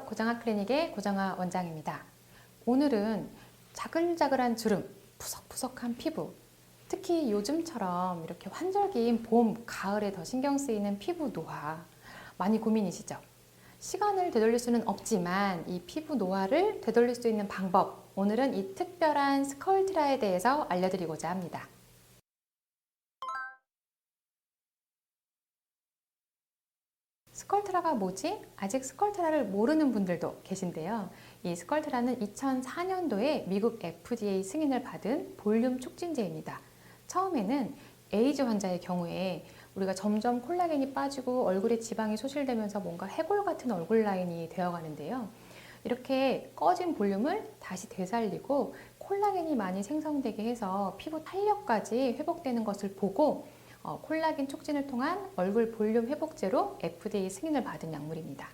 고정아 클리닉의 고정아 원장입니다. 오늘은 자글자글한 주름, 푸석푸석한 피부, 특히 요즘처럼 이렇게 환절기인 봄, 가을에 더 신경 쓰이는 피부 노화 많이 고민이시죠? 시간을 되돌릴 수는 없지만 이 피부 노화를 되돌릴 수 있는 방법, 오늘은 이 특별한 스컬트라에 대해서 알려드리고자 합니다. 스컬트라가 뭐지? 아직 스컬트라를 모르는 분들도 계신데요. 이 스컬트라는 2004년도에 미국 FDA 승인을 받은 볼륨 촉진제입니다. 처음에는 에이즈 환자의 경우에 우리가 점점 콜라겐이 빠지고 얼굴에 지방이 소실되면서 뭔가 해골 같은 얼굴 라인이 되어 가는데요. 이렇게 꺼진 볼륨을 다시 되살리고 콜라겐이 많이 생성되게 해서 피부 탄력까지 회복되는 것을 보고 어, 콜라겐 촉진을 통한 얼굴 볼륨 회복제로 FDA 승인을 받은 약물입니다.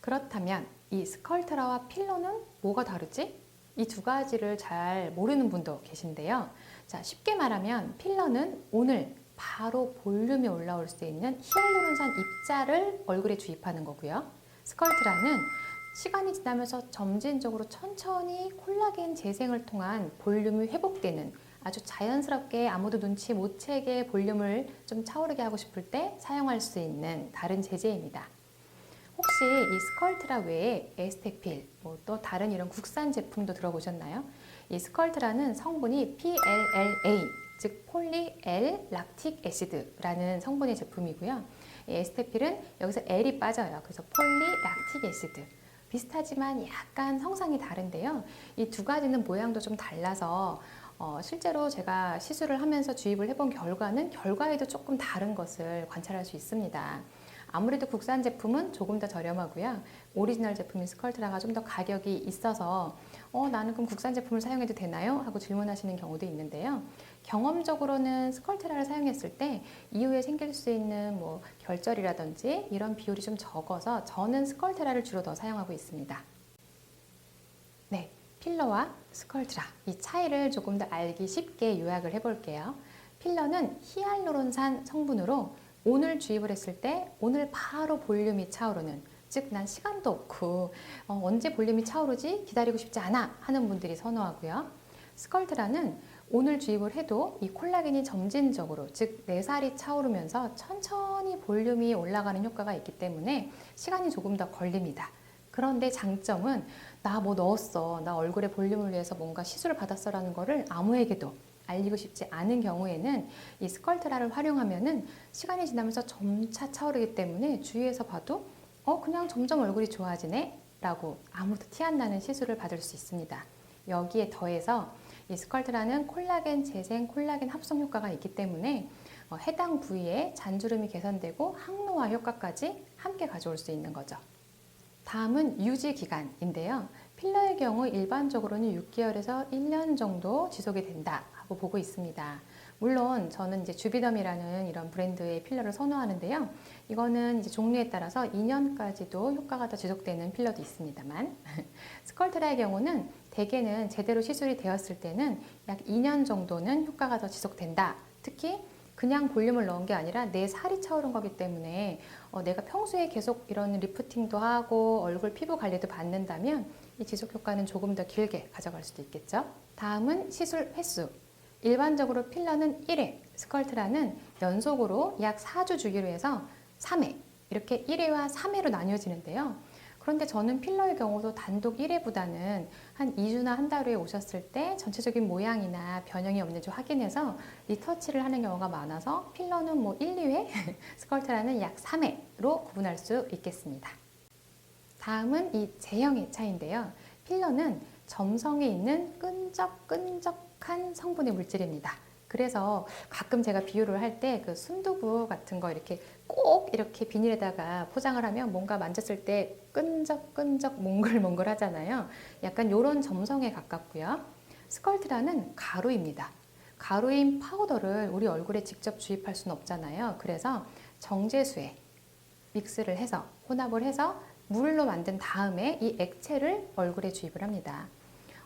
그렇다면 이 스컬트라와 필러는 뭐가 다르지? 이 두 가지를 잘 모르는 분도 계신데요. 자, 쉽게 말하면 필러는 오늘 바로 볼륨이 올라올 수 있는 히알루론산 입자를 얼굴에 주입하는 거고요. 스컬트라는 시간이 지나면서 점진적으로 천천히 콜라겐 재생을 통한 볼륨이 회복되는 아주 자연스럽게 아무도 눈치 못 채게 볼륨을 좀 차오르게 하고 싶을 때 사용할 수 있는 다른 제제입니다. 혹시 이 스컬트라 외에 에스테필, 뭐 또 다른 이런 국산 제품도 들어보셨나요? 이 스컬트라는 성분이 PLLA, 즉 폴리 L 락틱 애시드라는 성분의 제품이고요. 이 에스테필은 여기서 L이 빠져요. 그래서 폴리 락틱 애시드. 비슷하지만 약간 성상이 다른데요. 이 두 가지는 모양도 좀 달라서 어, 실제로 제가 시술을 하면서 주입을 해본 결과는 결과에도 조금 다른 것을 관찰할 수 있습니다. 아무래도 국산 제품은 조금 더 저렴하고요. 오리지널 제품인 스컬트라가 좀 더 가격이 있어서 어, 나는 그럼 국산 제품을 사용해도 되나요? 하고 질문하시는 경우도 있는데요. 경험적으로는 스컬트라를 사용했을 때 이후에 생길 수 있는 뭐 결절이라든지 이런 비율이 좀 적어서 저는 스컬트라를 주로 더 사용하고 있습니다. 네, 필러와 스컬트라 이 차이를 조금 더 알기 쉽게 요약을 해볼게요. 필러는 히알루론산 성분으로 오늘 주입을 했을 때 오늘 바로 볼륨이 차오르는 즉 난 시간도 없고 어, 언제 볼륨이 차오르지 기다리고 싶지 않아 하는 분들이 선호하고요. 스컬트라는 오늘 주입을 해도 이 콜라겐이 점진적으로 즉 내 살이 차오르면서 천천히 볼륨이 올라가는 효과가 있기 때문에 시간이 조금 더 걸립니다. 그런데 장점은 나 뭐 넣었어 나 얼굴에 볼륨을 위해서 뭔가 시술을 받았어라는 거를 아무에게도 알리고 싶지 않은 경우에는 이 스컬트라를 활용하면은 시간이 지나면서 점차 차오르기 때문에 주위에서 봐도 어 그냥 점점 얼굴이 좋아지네 라고 아무도 티 안 나는 시술을 받을 수 있습니다. 여기에 더해서 이 스컬트라는 콜라겐 재생, 콜라겐 합성 효과가 있기 때문에 어, 해당 부위에 잔주름이 개선되고 항노화 효과까지 함께 가져올 수 있는 거죠. 다음은 유지 기간인데요. 필러의 경우 일반적으로는 6개월에서 1년 정도 지속이 된다 하고 보고 있습니다. 물론 저는 이제 주비덤이라는 이런 브랜드의 필러를 선호하는데요. 이거는 이제 종류에 따라서 2년까지도 효과가 더 지속되는 필러도 있습니다만 스컬트라의 경우는 대개는 제대로 시술이 되었을 때는 약 2년 정도는 효과가 더 지속된다. 특히 그냥 볼륨을 넣은 게 아니라 내 살이 차오른 거기 때문에 어, 내가 평소에 계속 이런 리프팅도 하고 얼굴 피부 관리도 받는다면 이 지속 효과는 조금 더 길게 가져갈 수도 있겠죠. 다음은 시술 횟수. 일반적으로 필러는 1회, 스컬트라는 연속으로 약 4주 주기로 해서 3회, 이렇게 1회와 3회로 나뉘어지는데요. 그런데 저는 필러의 경우도 단독 1회보다는 한 2주나 한 달 후에 오셨을 때 전체적인 모양이나 변형이 없는지 확인해서 리터치를 하는 경우가 많아서 필러는 뭐 1, 2회, 스컬트라는 약 3회로 구분할 수 있겠습니다. 다음은 이 제형의 차이인데요. 필러는 점성에 있는 끈적끈적 한 성분의 물질입니다. 그래서 가끔 제가 비유를 할 때 그 순두부 같은 거 이렇게 꼭 이렇게 비닐에다가 포장을 하면 뭔가 만졌을 때 끈적끈적 몽글몽글 하잖아요. 약간 이런 점성에 가깝고요. 스컬트라는 가루입니다. 가루인 파우더를 우리 얼굴에 직접 주입할 수는 없잖아요. 그래서 정제수에 믹스를 해서 혼합을 해서 물로 만든 다음에 이 액체를 얼굴에 주입을 합니다.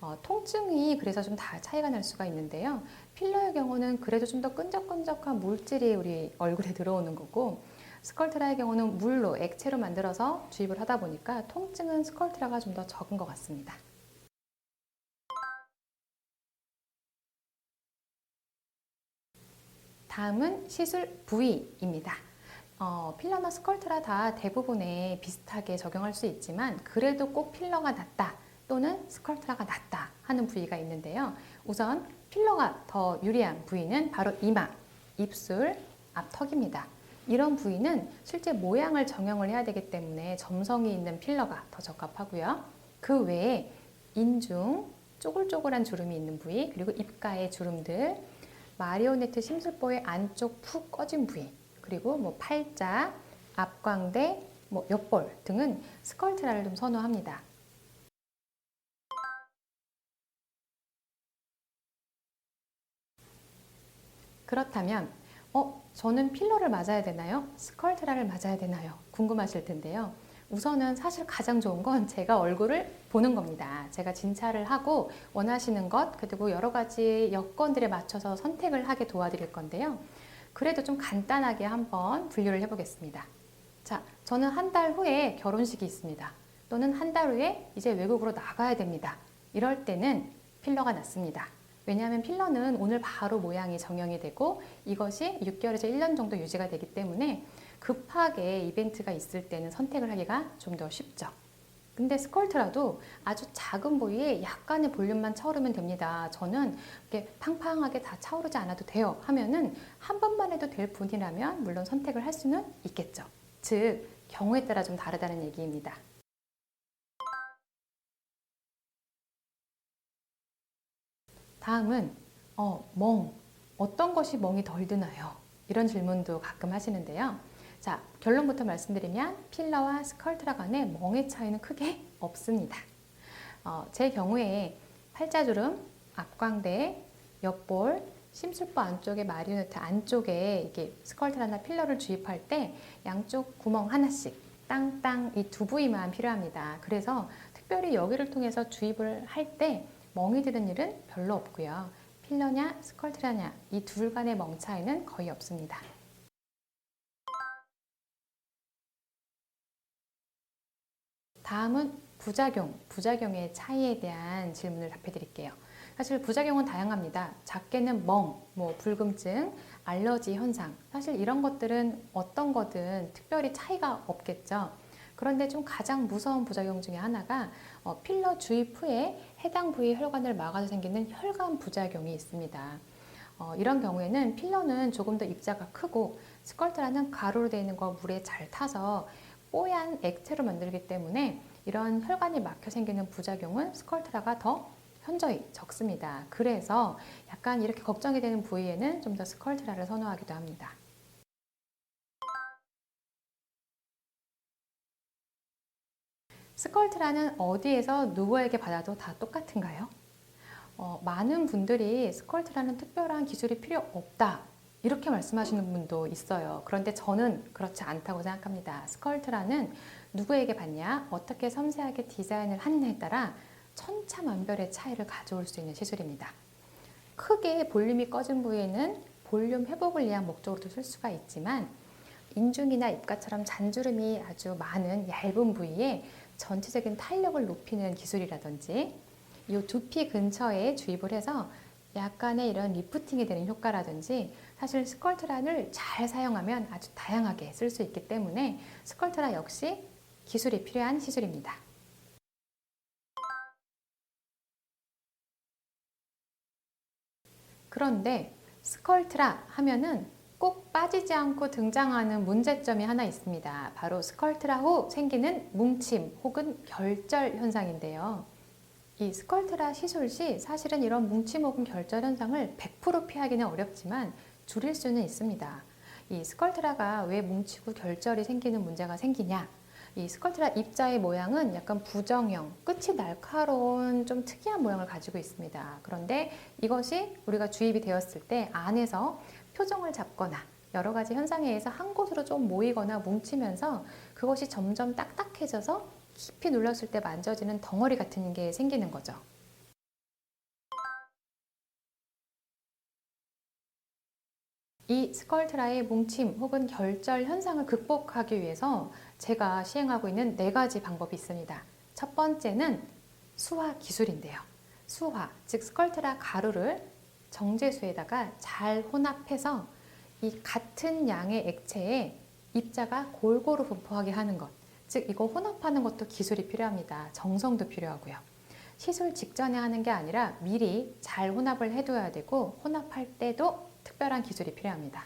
어, 통증이 그래서 좀 다 차이가 날 수가 있는데요. 필러의 경우는 그래도 좀 더 끈적끈적한 물질이 우리 얼굴에 들어오는 거고 스컬트라의 경우는 물로 액체로 만들어서 주입을 하다 보니까 통증은 스컬트라가 좀 더 적은 것 같습니다. 다음은 시술 부위입니다. 어, 필러나 스컬트라 다 대부분에 비슷하게 적용할 수 있지만 그래도 꼭 필러가 낫다 또는 스컬트라가 낫다 하는 부위가 있는데요. 우선 필러가 더 유리한 부위는 바로 이마, 입술, 앞턱입니다. 이런 부위는 실제 모양을 정형을 해야 되기 때문에 점성이 있는 필러가 더 적합하고요. 그 외에 인중, 쪼글쪼글한 주름이 있는 부위, 그리고 입가의 주름들, 마리오네트 심술보의 안쪽 푹 꺼진 부위, 그리고 뭐 팔자, 앞광대, 뭐 옆볼 등은 스컬트라를 좀 선호합니다. 그렇다면 어, 저는 필러를 맞아야 되나요? 스컬트라를 맞아야 되나요? 궁금하실 텐데요. 우선은 사실 가장 좋은 건 제가 얼굴을 보는 겁니다. 제가 진찰을 하고 원하시는 것, 그리고 여러 가지 여건들에 맞춰서 선택을 하게 도와드릴 건데요. 그래도 좀 간단하게 한번 분류를 해보겠습니다. 자, 저는 한 달 후에 결혼식이 있습니다. 또는 한 달 후에 이제 외국으로 나가야 됩니다. 이럴 때는 필러가 낫습니다. 왜냐하면 필러는 오늘 바로 모양이 정형이 되고 이것이 6개월에서 1년 정도 유지가 되기 때문에 급하게 이벤트가 있을 때는 선택을 하기가 좀 더 쉽죠. 근데 스컬트라도 아주 작은 부위에 약간의 볼륨만 차오르면 됩니다. 저는 이렇게 팡팡하게 다 차오르지 않아도 돼요. 하면은 한 번만 해도 될 분이라면 물론 선택을 할 수는 있겠죠. 즉, 경우에 따라 좀 다르다는 얘기입니다. 다음은 어, 멍. 어떤 것이 멍이 덜 드나요? 이런 질문도 가끔 하시는데요. 자, 결론부터 말씀드리면 필러와 스컬트라 간의 멍의 차이는 크게 없습니다. 어, 제 경우에 팔자주름, 앞광대, 옆볼, 심술보 안쪽에 마리오네트 안쪽에 이게 스컬트라나 필러를 주입할 때 양쪽 구멍 하나씩 땅땅 이 두 부위만 필요합니다. 그래서 특별히 여기를 통해서 주입을 할때 멍이 드는 일은 별로 없고요. 필러냐 스컬트라냐 이 둘 간의 멍 차이는 거의 없습니다. 다음은 부작용, 부작용의 차이에 대한 질문을 답해 드릴게요. 사실 부작용은 다양합니다. 작게는 멍, 뭐 불금증, 알러지 현상. 사실 이런 것들은 어떤 거든 특별히 차이가 없겠죠. 그런데 좀 가장 무서운 부작용 중에 하나가 어, 필러 주입 후에 해당 부위 혈관을 막아서 생기는 혈관 부작용이 있습니다. 어, 이런 경우에는 필러는 조금 더 입자가 크고 스컬트라는 가루로 되어 있는 거 물에 잘 타서 뽀얀 액체로 만들기 때문에 이런 혈관이 막혀 생기는 부작용은 스컬트라가 더 현저히 적습니다. 그래서 약간 이렇게 걱정이 되는 부위에는 좀 더 스컬트라를 선호하기도 합니다. 스컬트라는 어디에서 누구에게 받아도 다 똑같은가요? 어, 많은 분들이 스컬트라는 특별한 기술이 필요 없다. 이렇게 말씀하시는 분도 있어요. 그런데 저는 그렇지 않다고 생각합니다. 스컬트라는 누구에게 받냐, 어떻게 섬세하게 디자인을 하느냐에 따라 천차만별의 차이를 가져올 수 있는 시술입니다. 크게 볼륨이 꺼진 부위에는 볼륨 회복을 위한 목적으로도 쓸 수가 있지만 인중이나 입가처럼 잔주름이 아주 많은 얇은 부위에 전체적인 탄력을 높이는 기술이라든지 이 두피 근처에 주입을 해서 약간의 이런 리프팅이 되는 효과라든지 사실 스컬트라를 잘 사용하면 아주 다양하게 쓸 수 있기 때문에 스컬트라 역시 기술이 필요한 시술입니다. 그런데 스컬트라 하면은 꼭 빠지지 않고 등장하는 문제점이 하나 있습니다. 바로 스컬트라 후 생기는 뭉침 혹은 결절 현상인데요. 이 스컬트라 시술 시 사실은 이런 뭉침 혹은 결절 현상을 100% 피하기는 어렵지만 줄일 수는 있습니다. 이 스컬트라가 왜 뭉치고 결절이 생기는 문제가 생기냐? 이 스컬트라 입자의 모양은 약간 부정형, 끝이 날카로운 좀 특이한 모양을 가지고 있습니다. 그런데 이것이 우리가 주입이 되었을 때 안에서 표정을 잡거나 여러 가지 현상에 의해서 한 곳으로 좀 모이거나 뭉치면서 그것이 점점 딱딱해져서 깊이 눌렀을 때 만져지는 덩어리 같은 게 생기는 거죠. 이 스컬트라의 뭉침 혹은 결절 현상을 극복하기 위해서 제가 시행하고 있는 네 가지 방법이 있습니다. 첫 번째는 수화 기술인데요. 수화, 즉 스컬트라 가루를 정제수에다가 잘 혼합해서 이 같은 양의 액체에 입자가 골고루 분포하게 하는 것. 즉 이거 혼합하는 것도 기술이 필요합니다. 정성도 필요하고요. 시술 직전에 하는 게 아니라 미리 잘 혼합을 해둬야 되고 혼합할 때도 특별한 기술이 필요합니다.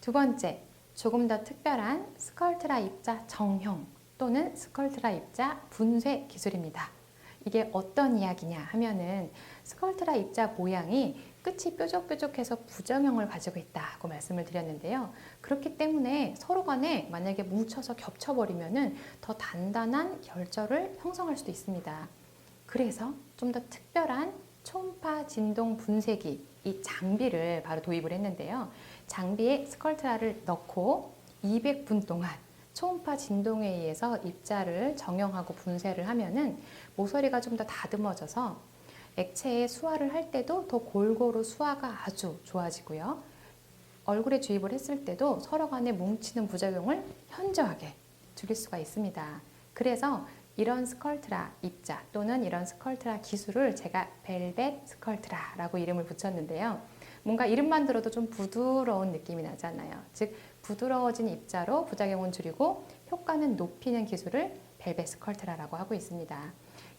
두 번째, 조금 더 특별한 스컬트라 입자 정형 또는 스컬트라 입자 분쇄 기술입니다. 이게 어떤 이야기냐 하면은 스컬트라 입자 모양이 끝이 뾰족뾰족해서 부정형을 가지고 있다고 말씀을 드렸는데요. 그렇기 때문에 서로 간에 만약에 뭉쳐서 겹쳐버리면은 더 단단한 결절을 형성할 수도 있습니다. 그래서 좀 더 특별한 초음파 진동 분쇄기 이 장비를 바로 도입을 했는데요. 장비에 스컬트라를 넣고 200분 동안 초음파 진동에 의해서 입자를 정형하고 분쇄를 하면은 모서리가 좀 더 다듬어져서 액체에 수화를 할 때도 더 골고루 수화가 아주 좋아지고요. 얼굴에 주입을 했을 때도 서로 간에 뭉치는 부작용을 현저하게 줄일 수가 있습니다. 그래서 이런 스컬트라 입자 또는 이런 스컬트라 기술을 제가 벨벳 스컬트라라고 이름을 붙였는데요. 뭔가 이름만 들어도 좀 부드러운 느낌이 나잖아요. 즉 부드러워진 입자로 부작용은 줄이고 효과는 높이는 기술을 벨벳 스컬트라라고 하고 있습니다.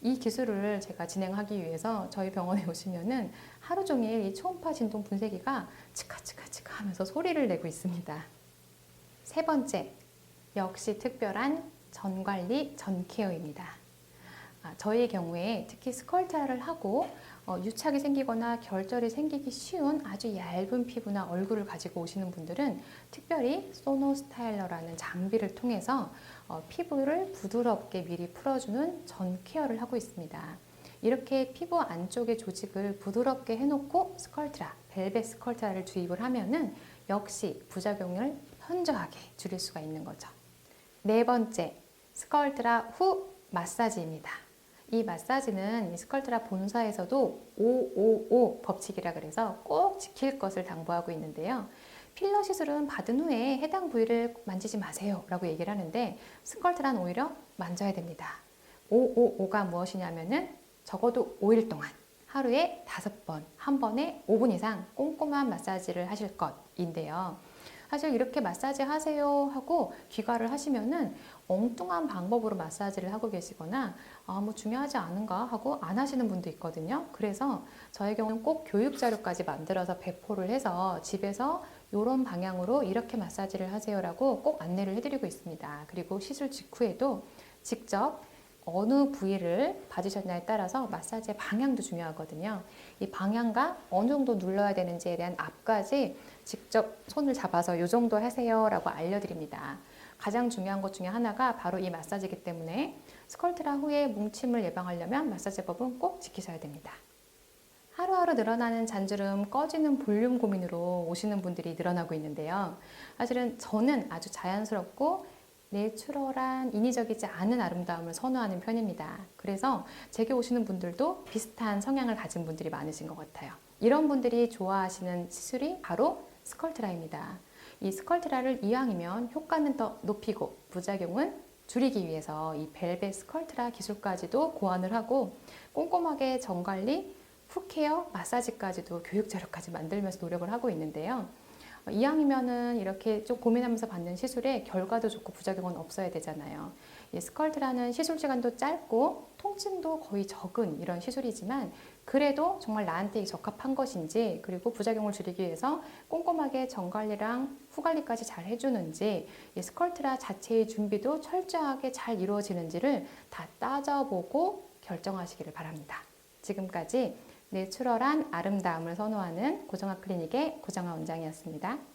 이 기술을 제가 진행하기 위해서 저희 병원에 오시면은 하루 종일 이 초음파 진동 분쇄기가 치카치카치카 하면서 소리를 내고 있습니다. 세 번째, 역시 특별한 전 관리, 전 케어입니다. 아, 저의 경우에 특히 스컬트라를 하고 어, 유착이 생기거나 결절이 생기기 쉬운 아주 얇은 피부나 얼굴을 가지고 오시는 분들은 특별히 소노 스타일러라는 장비를 통해서 어, 피부를 부드럽게 미리 풀어주는 전 케어를 하고 있습니다. 이렇게 피부 안쪽의 조직을 부드럽게 해놓고 스컬트라, 벨벳 스컬트라를 주입을 하면은 역시 부작용을 현저하게 줄일 수가 있는 거죠. 네 번째, 스컬트라 후 마사지입니다. 이 마사지는 이 스컬트라 본사에서도 555 법칙이라 그래서 꼭 지킬 것을 당부하고 있는데요. 필러 시술은 받은 후에 해당 부위를 만지지 마세요 라고 얘기를 하는데 스컬트란 오히려 만져야 됩니다. 555가 무엇이냐면은 적어도 5일 동안 하루에 5번, 한 번에 5분 이상 꼼꼼한 마사지를 하실 것인데요. 사실 이렇게 마사지 하세요 하고 귀가를 하시면은 엉뚱한 방법으로 마사지를 하고 계시거나 아, 뭐 중요하지 않은가 하고 안 하시는 분도 있거든요. 그래서 저의 경우는 꼭 교육 자료까지 만들어서 배포를 해서 집에서 이런 방향으로 이렇게 마사지를 하세요라고 꼭 안내를 해드리고 있습니다. 그리고 시술 직후에도 직접 어느 부위를 받으셨냐에 따라서 마사지의 방향도 중요하거든요. 이 방향과 어느 정도 눌러야 되는지에 대한 앞까지 직접 손을 잡아서 이 정도 하세요라고 알려드립니다. 가장 중요한 것 중에 하나가 바로 이 마사지이기 때문에 스컬트라 후에 뭉침을 예방하려면 마사지법은 꼭 지키셔야 됩니다. 하루하루 늘어나는 잔주름, 꺼지는 볼륨 고민으로 오시는 분들이 늘어나고 있는데요. 사실은 저는 아주 자연스럽고 내추럴한 인위적이지 않은 아름다움을 선호하는 편입니다. 그래서 제게 오시는 분들도 비슷한 성향을 가진 분들이 많으신 것 같아요. 이런 분들이 좋아하시는 시술이 바로 스컬트라입니다. 이 스컬트라를 이왕이면 효과는 더 높이고 부작용은 줄이기 위해서 이 벨벳 스컬트라 기술까지도 고안을 하고 꼼꼼하게 정관리, 푸케어, 마사지까지도 교육 자료까지 만들면서 노력을 하고 있는데요. 이왕이면은 이렇게 좀 고민하면서 받는 시술에 결과도 좋고 부작용은 없어야 되잖아요. 이 스컬트라는 시술 시간도 짧고 통증도 거의 적은 이런 시술이지만 그래도 정말 나한테 적합한 것인지 그리고 부작용을 줄이기 위해서 꼼꼼하게 전관리랑 후관리까지 잘 해주는지 이 스컬트라 자체의 준비도 철저하게 잘 이루어지는지를 다 따져보고 결정하시기를 바랍니다. 지금까지 내추럴한 아름다움을 선호하는 고정아 클리닉의 고정아 원장이었습니다.